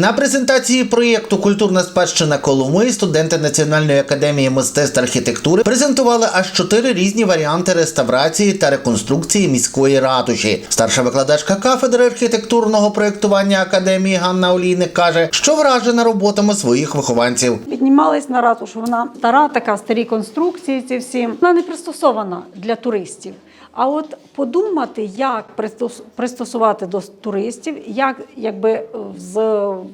На презентації проєкту Культурна спадщина Коломи студенти Національної академії мистецтв архітектури презентували аж чотири різні варіанти реставрації та реконструкції міської ратуші. Старша викладачка кафедри архітектурного проєктування академії Ганна Олійник каже, що вражена роботами своїх вихованців. Піднімались на ратушу. Вона стара, така старі конструкції. Ці всі вона не пристосована для туристів. А от подумати, як пристосувати до туристів, як якби з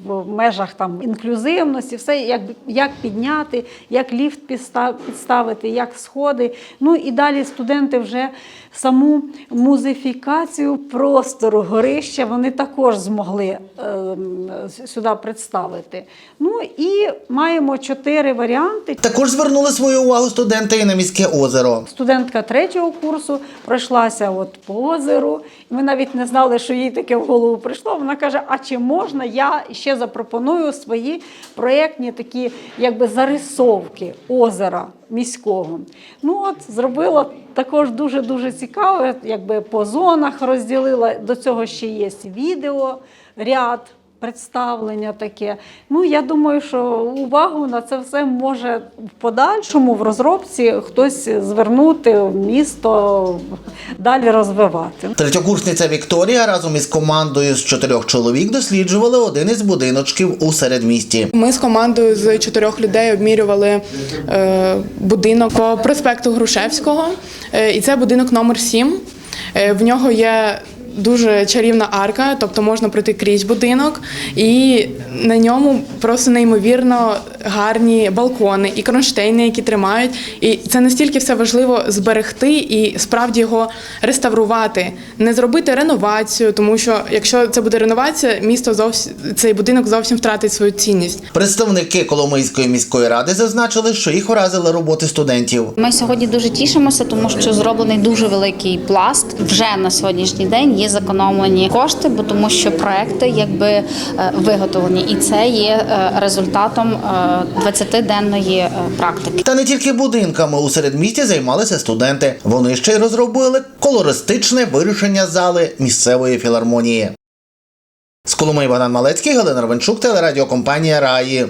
в межах там інклюзивності, все як, як підняти, як ліфт підста- підставити, як сходи. Ну і далі студенти вже саму музифікацію простору горища вони також змогли ем, сюди представити. Ну і маємо чотири варіанти. Також звернули свою увагу студенти і на міське озеро. Студентка третього курсу пройшлася от по озеру. І ми навіть не знали, що їй таке в голову прийшло. Вона каже: А чи можна я ще запропоную свої проєктні такі якби зарисовки озера міського? Ну от зробила також дуже дуже цікаво, якби по зонах розділила. До цього ще є відео, ряд. Представлення таке. Ну я думаю, що увагу на це все може в подальшому в розробці хтось звернути в місто далі розвивати. Третьокурсниця Вікторія разом із командою з чотирьох чоловік досліджували один із будиночків у середмісті. Ми з командою з чотирьох людей обмірювали е, будинок по проспекту Грушевського, е, і це будинок номер 7. Е, в нього є дуже чарівна арка, тобто можна пройти крізь будинок, і на ньому просто неймовірно гарні балкони і кронштейни, які тримають. І це настільки все важливо зберегти і справді його реставрувати, не зробити реновацію, тому що якщо це буде реновація, місто зовсім цей будинок зовсім втратить свою цінність. Представники Коломийської міської ради зазначили, що їх вразили роботи студентів. Ми сьогодні дуже тішимося, тому що зроблений дуже великий пласт. Вже на сьогоднішній день є зекономлені кошти, бо тому що проекти якби е, виготовлені, і це є е, результатом е, 20-денної е, практики. Та не тільки будинками у середмісті займалися студенти. Вони ще й розробили колористичне вирішення зали місцевої філармонії. З Коломиї Богдан Малецький, Галина Ровенчук, телерадіокомпанія Раї.